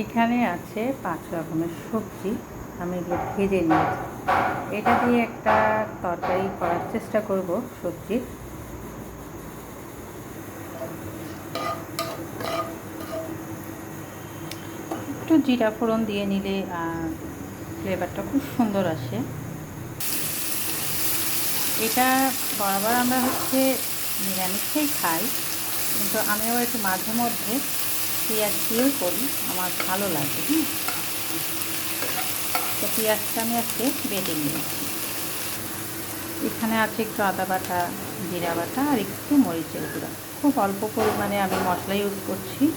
এখানে আছে পাঁচ রকমের সবজি, আমি এগুলো ভেজে নিয়েছি। এটা দিয়ে একটা তরকারি করার চেষ্টা করব সবজির একটু জিরা ফোড়ন দিয়ে নিলে ফ্লেভারটা খুব সুন্দর আসে। এটা বরাবর আমরা হচ্ছে নিরামিষেই খাই, কিন্তু আমি আবার একটু মাঝে মধ্যে পেঁয়াজ দিয়েও করি, আমার ভালো লাগে, হুম? তো পেঁয়াজটা আমি আজকে বেটে নিয়েছি। এখানে আছে একটু আদা বাটা, জিরা বাটা আর একটু মরিচের গুঁড়া। খুব অল্প পরিমাণে আমি মশলা ইউজ করছি।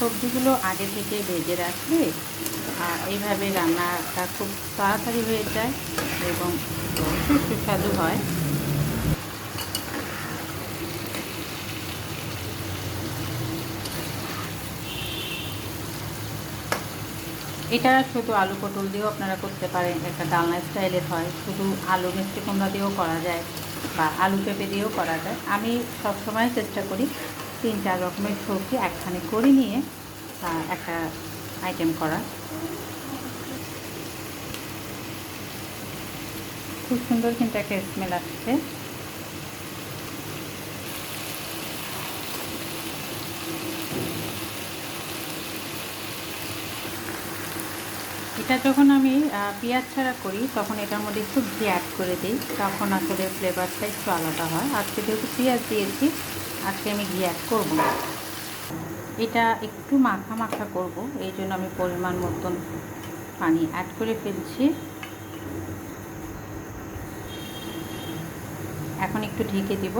সবজিগুলো আগে থেকে ভেজে রাখলে এইভাবে রান্নাটা খুব তাড়াতাড়ি হয়ে যায় এবং সুস্বাদু হয়। এটা শুধু আলু পটল দিয়েও আপনারা করতে পারেন, একটা ডালনা স্টাইলের হয়। শুধু আলু মিষ্টি কুমড়া দিয়েও করা যায় বা আলু পেঁপে দিয়েও করা যায়। আমি সবসময় চেষ্টা করি তিন, চার রকমের সবজি একখানে করে নিয়ে একটা আইটেম করা। খুব সুন্দর কিন্তু একটা স্মেল আসছে। এটা যখন আমি পেঁয়াজ ছাড়া করি, তখন এটার মধ্যে একটু ঘি অ্যাড করে দিই। তখন আসলে ফ্লেভারটা একটু আলাদা হয়। আজকে যেহেতু পেঁয়াজ দিয়েছি আজকে আমি ঘি অ্যাড করব এটা একটু মাখা মাখা করব, এই জন্য আমি পরিমাণ মতন পানি অ্যাড করে ফেলছি। এখন একটু ঢেকে দিব।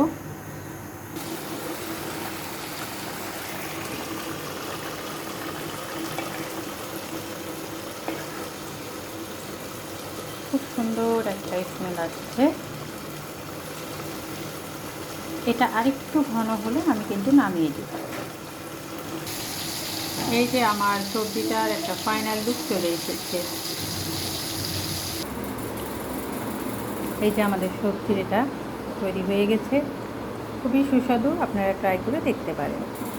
খুব সুন্দর একটা স্মেল আসছে। এটা আরেকটু ঘন হলে আমি কিন্তু নামিয়ে দিব। এই যে আমার সবজিটার একটা ফাইনাল লুক চলে এসেছে। এই যে আমাদের সবজির এটা তৈরি হয়ে গেছে। খুবই সুস্বাদু, আপনারা ট্রাই করে দেখতে পারেন।